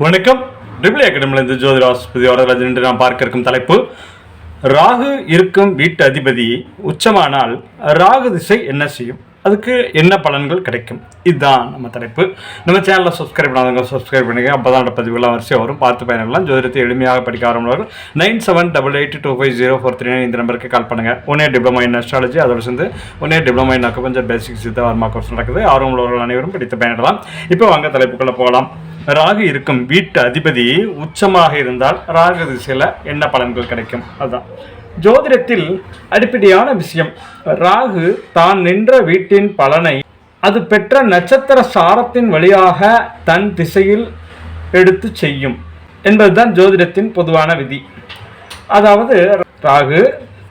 வணக்கம். ட்ரிபிள் அகாடமிலிருந்து ஜோதிட ஆஸ்பதி வரதராஜன் என்று நாம் பார்க்க இருக்கும் தலைப்பு ராகு இருக்கும் வீட்டு அதிபதி உச்சமானால் ராகு திசை என்ன செய்யும்? அதுக்கு என்ன பலன்கள் கிடைக்கும்? இதுதான் நம்ம தலைப்பு. நம்ம சேனலில் சப்ஸ்கிரைப் பண்ணாதவங்க சப்ஸ்கிரைப் பண்ணுங்க. அப்போ தான் பதிவுலாம் வரிசையாக வரும். பார்த்து பயனெல்லாம் ஜோதிடத்தை எளிமையாக படிக்க ஆரம்பிவார்கள் nine seven double eight two five zero four three nine இந்த நம்பருக்கு கால் பண்ணுங்கள் ஒன்னே டிப்ளமா இன் அஸ்ட்ராலஜி அதோட சேர்ந்து ஒன்னே டிப்ளமா இன் அக்குபஞ்சர் பேசிக் சித்த வர்மா கோர்ஸ் நடக்குது. ஆர்வம் உள்ளவர்கள் அனைவரும் படித்து பயனிடலாம். இப்போ வாங்க தலைப்புக்குள்ளே போகலாம். ராகு இருக்கும் வீட்டு அதிபதி உச்சமாக இருந்தால் ராகு திசையில் என்ன பலன்கள் கிடைக்கும்? அதுதான் ஜோதிடத்தில் அடிப்படையான விஷயம் ராகு தான் நின்ற வீட்டின் பலனை அது பெற்ற நட்சத்திர சாரத்தின் வழியாக தன் திசையில் எடுத்து செய்யும் என்பதுதான் ஜோதிடத்தின் பொதுவான விதி. அதாவது ராகு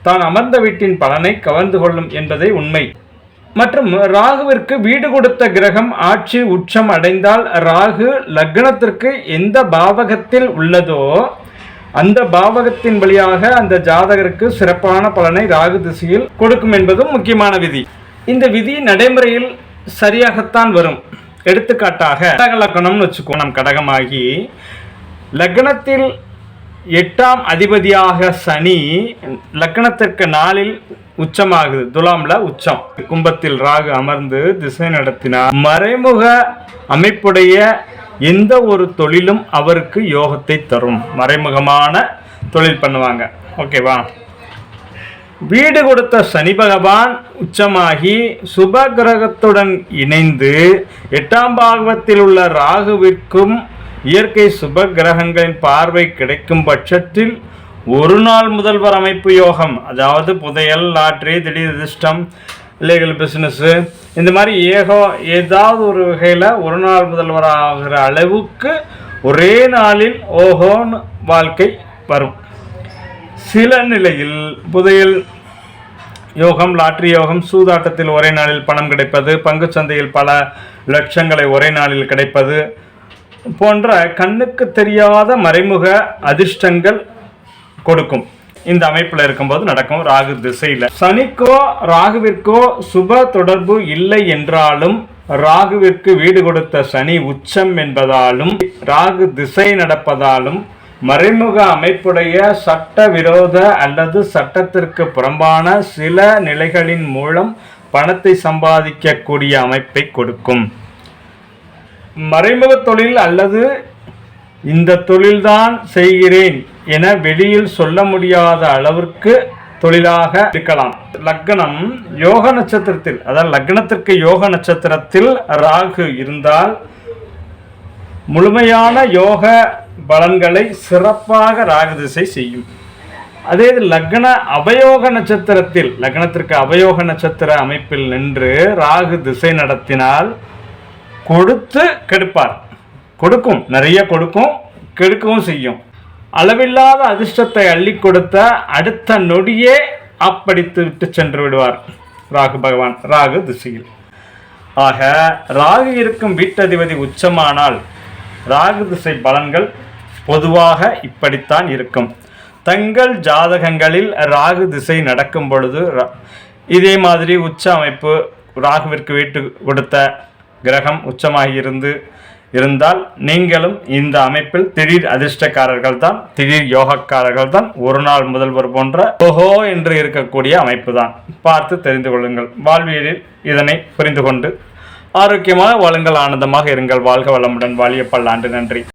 தான் அமர்ந்த வீட்டின் பலனை கவர்ந்து கொள்ளும் என்பதே உண்மை. மற்றும் ராகுவிற்கு வீடு கொடுத்த கிரகம் ஆட்சி உச்சம் அடைந்தால் ராகு லக்னத்திற்கு எந்த பாவகத்தில் உள்ளதோ அந்த பாவகத்தின் வழியாக அந்த ஜாதகருக்கு சிறப்பான பலனை ராகு திசையில் கொடுக்கும் என்பதும் முக்கியமான விதி. இந்த விதி நடைமுறையில் சரியாகத்தான் வரும். எடுத்துக்காட்டாக கடக லக்னம்னு வச்சுக்கோ நம் கடகமாகி லக்னத்தில் எட்டாம் அதிபதியாக சனி லக்னத்திற்கு நாளில் உச்சமாகுது. துலாம்ல உச்சம். கும்பத்தில் ராகு அமர்ந்து திசை நடத்தினார். மறைமுக அமைப்புடைய எந்த ஒரு தொழிலும் அவருக்கு யோகத்தை தரும். மறைமுகமான தொழில் பண்ணுவாங்க. ஓகேவா? வீடு கொடுத்த சனி பகவான் உச்சமாகி சுப கிரகத்துடன் இணைந்து எட்டாம் பாகவத்தில் உள்ள ராகுவிற்கும் இயற்கை சுப கிரகங்களின் பார்வை கிடைக்கும் பட்சத்தில் ஒரு நாள் முதல்வர் அமைப்பு யோகம் அதாவது புதையல் லாட்ரி திடீர் அதிர்ஷ்டம் லீகல் பிஸ்னஸ்ஸு இந்த மாதிரி ஏகோ ஏதாவது ஒரு வகையில் ஒரு நாள் முதல்வர் ஆகிற அளவுக்கு ஒரே நாளில் ஓஹோன்னு வாழ்க்கை வரும். சில நிலையில் புதையல் யோகம் லாட்ரி யோகம் சூதாட்டத்தில் ஒரே நாளில் பணம் கிடைப்பது பங்குச்சந்தையில் பல லட்சங்களை ஒரே நாளில் கிடைப்பது போன்ற கண்ணுக்கு தெரியாத மறைமுக அதிர்ஷ்டங்கள் கொடுக்கும். இந்த அமைப்பில் இருக்கும்போது நடக்கும் ராகு திசையில். சனிக்கோ ராகுவிற்கோ சுப தொடர்பு இல்லை என்றாலும் ராகுவிற்கு வீடு கொடுத்த சனி உச்சம் என்பதாலும் ராகு திசை நடப்பதாலும் மறைமுக அமைப்புடைய சட்ட விரோத அல்லது சட்டத்திற்கு புறம்பான சில நிலைகளின் மூலம் பணத்தை சம்பாதிக்கக்கூடிய அமைப்பை கொடுக்கும். மறைமுக தொழில் அல்லது இந்த தொழில்தான் செய்கிறேன். என வெளியில் சொல்ல முடியாத அளவிற்கு தொழிலாக இருக்கலாம். லக்னம் யோக நட்சத்திரத்தில் அதாவது லக்னத்திற்கு யோக நட்சத்திரத்தில் ராகு இருந்தால் முழுமையான யோக பலன்களை சிறப்பாக ராகு திசை செய்யும். அதே இது லக்ன அபயோக நட்சத்திரத்தில் லக்னத்திற்கு அபயோக நட்சத்திர அமைப்பில் நின்று ராகு திசை நடத்தினால் கொடுத்து கெடுப்பார். கொடுக்கும் நிறைய கொடுக்கும் கெடுக்கவும் செய்யும். அளவில்லாத அதிர்ஷ்டத்தை அள்ளி கொடுத்த அடுத்த நொடியே அப்படித்து விட்டு சென்று விடுவார். ராகு பகவான் ராகு திசையில். ஆக ராகு இருக்கும் வீட்டதிபதி உச்சமானால் ராகு திசை பலன்கள் பொதுவாக இப்படித்தான் இருக்கும். தங்கள் ஜாதகங்களில் ராகு திசை நடக்கும் பொழுது ரா- இதே மாதிரி உச்ச அமைப்பு ராகுவிற்கு வீட்டு கொடுத்த கிரகம் உச்சமாகி இருந்து இருந்தால் நீங்களும் இந்த அமைப்பில் திடீர் அதிர்ஷ்டக்காரர்கள் தான் திடீர் யோகக்காரர்கள் தான் ஒரு நாள் முதல்வர் போன்ற ஓஹோ என்று இருக்கக்கூடிய அமைப்பு தான் பார்த்து தெரிந்து கொள்ளுங்கள். வாழ்வியலில் இதனை புரிந்து கொண்டு ஆரோக்கியமாக வளங்கள் ஆனந்தமாக இருங்கள். வாழ்க வளமுடன். வாழிய பல்லாண்டு நன்றி.